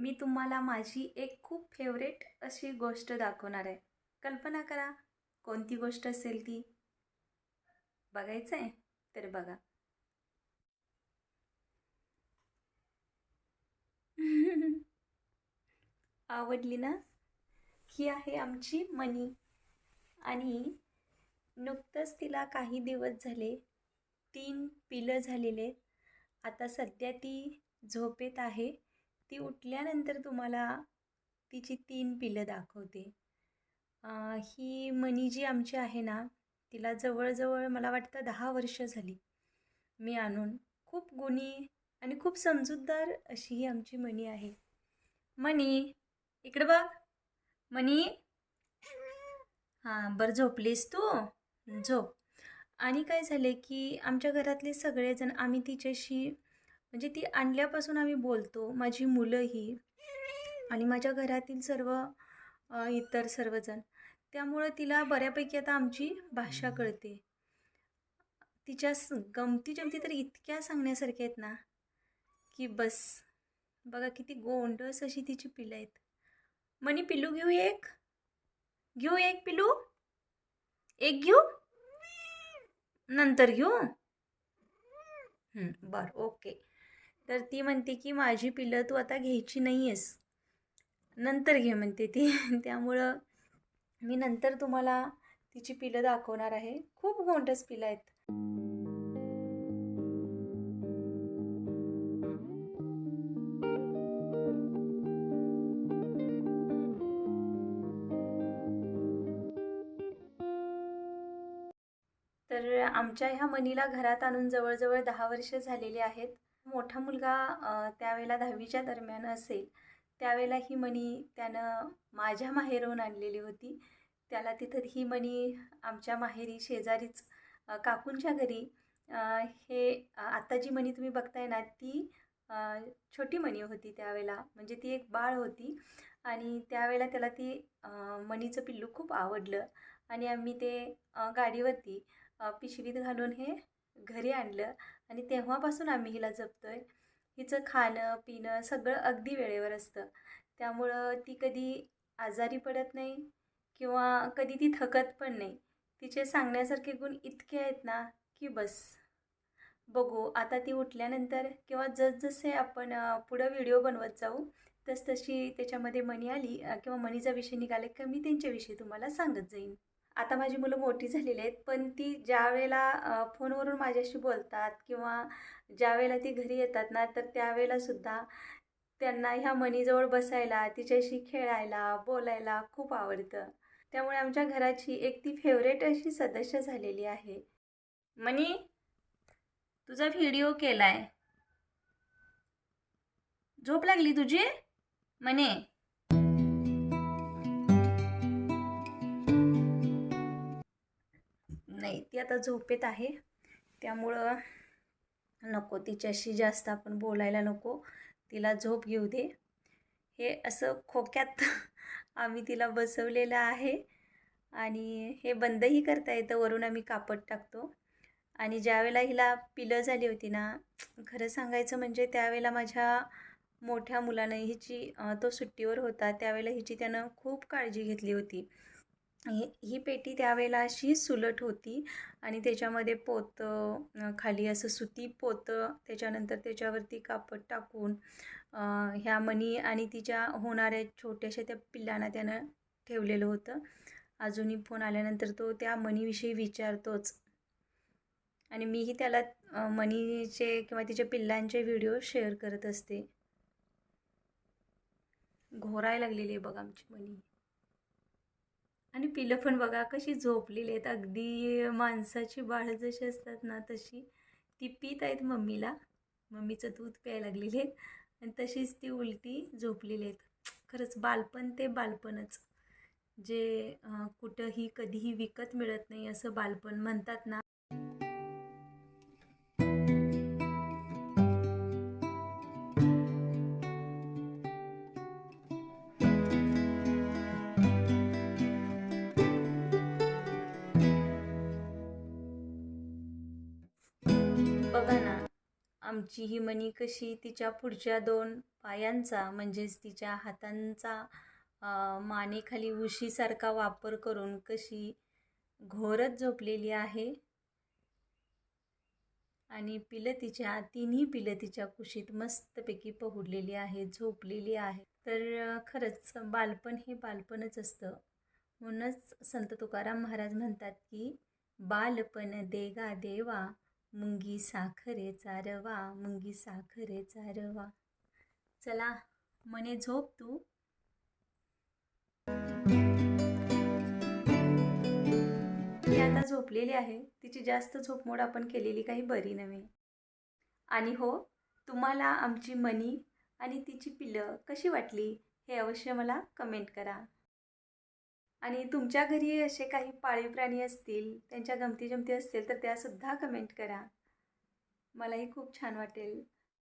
मी तुम्हाला माझी एक खूप फेवरेट अशी गोष्ट दाखवणार आहे. कल्पना करा कोणती गोष्ट असेल ती? बघायचं आहे तर बघा. आवडली ना? ही आहे आमची मनी. आणि नुकतंच तिला काही दिवस झाले तीन पिलं झालेले. आता सध्या ती झोपेत आहे. ती उठल्यानंतर तुम्हाला तिची तीन पिलं दाखवते. ही मनी जी आमची आहे ना तिला जवळजवळ मला वाटतं दहा वर्ष झाली मी आणून. खूप गुणी आणि खूप समजूतदार अशी ही आमची मणी आहे. मणी इकडे बघ. मणी हां बरं झोपलीस तू? झोप. आणि काय झाले की आमच्या घरातले सगळेजण आम्ही तिच्याशी म्हणजे ती आणल्यापासून आम्ही बोलतो माझी मुलंही आणि माझ्या घरातील सर्व इतर सर्वजण. त्यामुळं तिला बऱ्यापैकी आता आमची भाषा कळते. तिच्या गमती जमती तर इतक्या सांगण्यासारख्या आहेत ना की बस. बघा किती गोंडस अशी तिची पिलं आहेत. मनी पिल्लू घेऊ एक? घेऊ एक पिल्लू? एक घेऊ? नंतर घेऊ? बरं ओके. तर ती म्हणते की माझी पिलं तू आता घ्यायची नाही आहेस नंतर घे म्हणते ती. त्यामुळं मी नंतर तुम्हाला तिची पिलं दाखवणार आहे. खूप गोंडस पिलं आहेत. तर आमच्या ह्या मनीला घरात आणून जवळजवळ दहा वर्ष झालेली आहेत. मोठा मुलगा त्यावेळेला दहावीच्या दरम्यान असेल त्यावेळेला ही मणी त्यानं माझ्या माहेरहून आणलेली होती. त्याला तिथं ही मणी आमच्या माहेरी शेजारीच काकूंच्या घरी हे आत्ता जी मणी तुम्ही बघताय ना ती छोटी मणी होती त्यावेळेला. म्हणजे ती एक बाळ होती आणि त्यावेळेला त्याला ती मणीचं पिल्लू खूप आवडलं आणि आम्ही ते गाडीवरती पिशवीत घालून हे घरी आणलं. आणि तेव्हापासून आम्ही हिला जपतोय. हिचं खाणं पिणं सगळं अगदी वेळेवर असतं. त्यामुळं ती कधी आजारी पडत नाही किंवा कधी ती थकत पण नाही. तिचे सांगण्यासारखे गुण इतके आहेत ना की बस. बघू आता ती उठल्यानंतर किंवा जसजसे आपण पुढं व्हिडिओ बनवत जाऊ तसतशी त्याच्यामध्ये मणी आली किंवा मणीचा विषय निघाले का मी त्यांच्याविषयी तुम्हाला सांगत जाईन. आता माझी मुलं मोठी झालेली आहेत पण ती ज्या वेळेला फोनवरून माझ्याशी बोलतात किंवा ज्या वेळेला ती घरी येतात ना तर त्यावेळेलासुद्धा त्यांना ह्या मनीजवळ बसायला तिच्याशी खेळायला बोलायला खूप आवडतं. त्यामुळे आमच्या घराची एक ती फेवरेट अशी सदस्य झालेली आहे. मनी तुझा व्हिडिओ केलाय. झोप लागली तुझी? मने. नाही ती आता झोपेत आहे. त्यामुळं नको तिच्याशी जास्त आपण बोलायला नको. तिला झोप घेऊ दे. हे असं खोक्यात आम्ही तिला बसवलेलं आहे. आणि हे बंदही करता येतं वरून आम्ही कापड टाकतो. आणि ज्यावेळेला हिला पिलं झाली होती ना खरं सांगायचं म्हणजे त्यावेळेला माझ्या मोठ्या मुलानं हिची तो सुट्टीवर होता त्यावेळेला हिची त्यानं खूप काळजी घेतली होती. ही ही पेटी त्यावेळेला अशी सुलट होती आणि त्याच्यामध्ये पोतं खाली असं सुती पोतं त्याच्यानंतर त्याच्यावरती कापड टाकून ह्या मणी आणि तिच्या होणाऱ्या छोट्याशा त्या पिल्लांना त्यानं ठेवलेलं होतं. अजूनही फोन आल्यानंतर तो त्या मणीविषयी विचारतोच. आणि मीही त्याला मनीचे मणीचे किंवा तिच्या पिल्लांचे व्हिडिओ शेअर करत असते. घोरायला लागलेली आहे बघ आमची मणी आणि पिलं पण बघा कशी झोपलेली आहेत. अगदी माणसाची बाळं जशी असतात ना तशी ती पित आहेत मम्मीला. मम्मीचं दूध प्यायला लागलेली आहेत आणि तशीच ती उलटी झोपलेली आहेत. खरंच बालपण ते बालपणच. जे कुठंही कधीही विकत मिळत नाही असं बालपण म्हणतात ना. आमची ही मणी कशी तिच्या पुढच्या दोन पायांचा म्हणजेच तिच्या हातांचा मानेखाली उशीसारखा वापर करून कशी घोरत झोपलेली आहे. आणि पिलं तिच्या तिन्ही पिलं तिच्या कुशीत मस्तपैकी पहुडलेली आहे झोपलेली आहे. तर खरंच बालपण हे बालपणच असतं. म्हणूनच संत तुकाराम महाराज म्हणतात की बालपण देगा देवा मुंगी साखरेचा रवा मुंगी साखरेचा रवा चला मने झोप तू. ती आता झोपलेली आहे. तिची जास्त झोपमोड आपण केलेली काही बरी नव्हे. आणि हो तुम्हाला आमची मनी आणि तिची पिलं कशी वाटली हे अवश्य मला कमेंट करा. आणि तुमच्या घरी असे काही पाळीव प्राणी असतील त्यांच्या गमती जमती असतील तर त्यासुद्धा कमेंट करा. मलाही खूप छान वाटेल.